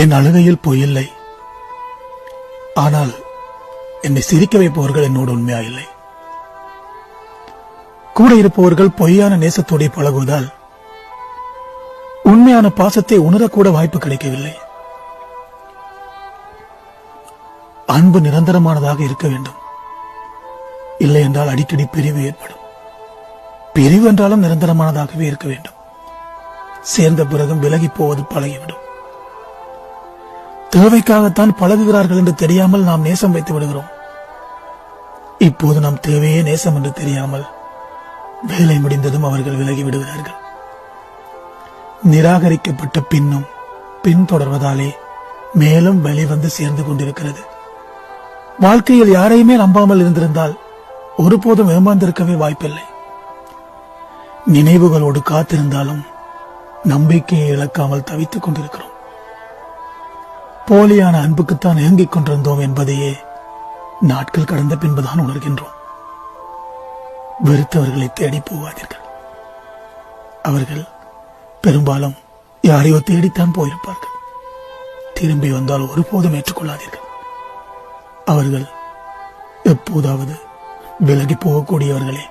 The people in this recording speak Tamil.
என் அழுகையில் பொய்யில்லை ஆனால் என்னை சிரிக்க வைப்பவர்கள் என்னோடு உண்மையா இல்லை கூட இருப்பவர்கள் பொய்யான நேசத்தோடு பழகுவதால் உண்மையான பாசத்தை உணரக்கூட வாய்ப்பு கிடைக்கவில்லை. அன்பு நிரந்தரமானதாக இருக்க வேண்டும். இல்லை என்றால் அடிக்கடி பிரிவு ஏற்படும். பிரிவு என்றாலும் நிரந்தரமானதாகவே இருக்க வேண்டும். சேர்ந்த பிறகும் விலகி போவது பழகிவிடும். தேவைக்காகத்தான் பழகுகிறார்கள் என்று தெரியாமல் நாம் நேசம் வைத்து விடுகிறோம். இப்போது நாம் தேவையே நேசம் என்று தெரியாமல் வேலை முடிந்ததும் அவர்கள் விலகி விடுகிறார்கள். நிராகரிக்கப்பட்ட பின்னும் பின்தொடர்வதாலே மேலும் வெளிவந்து சேர்ந்து கொண்டிருக்கிறது. வாழ்க்கையில் யாரையுமே நம்பாமல் இருந்திருந்தால் ஒருபோதும் ஏமாந்திருக்கவே வாய்ப்பில்லை. நினைவுகளோடு காத்திருந்தாலும் நம்பிக்கையை இழக்காமல் தவித்துக் கொண்டிருக்கிறோம். போலியான அன்புக்குத்தான் இயங்கிக் கொண்டிருந்தோம் என்பதையே நாட்கள் கடந்த பின்புதான் உணர்கின்றோம். வெறுத்தவர்களை தேடி போவாதீர்கள் அவர்கள் பெரும்பாலும் யாரையோ தேடித்தான் போயிருப்பார்கள். திரும்பி வந்தால் ஒருபோதும் ஏற்றுக்கொள்ளாதீர்கள். அவர்கள் எப்போதாவது விலகி போகக்கூடியவர்களே.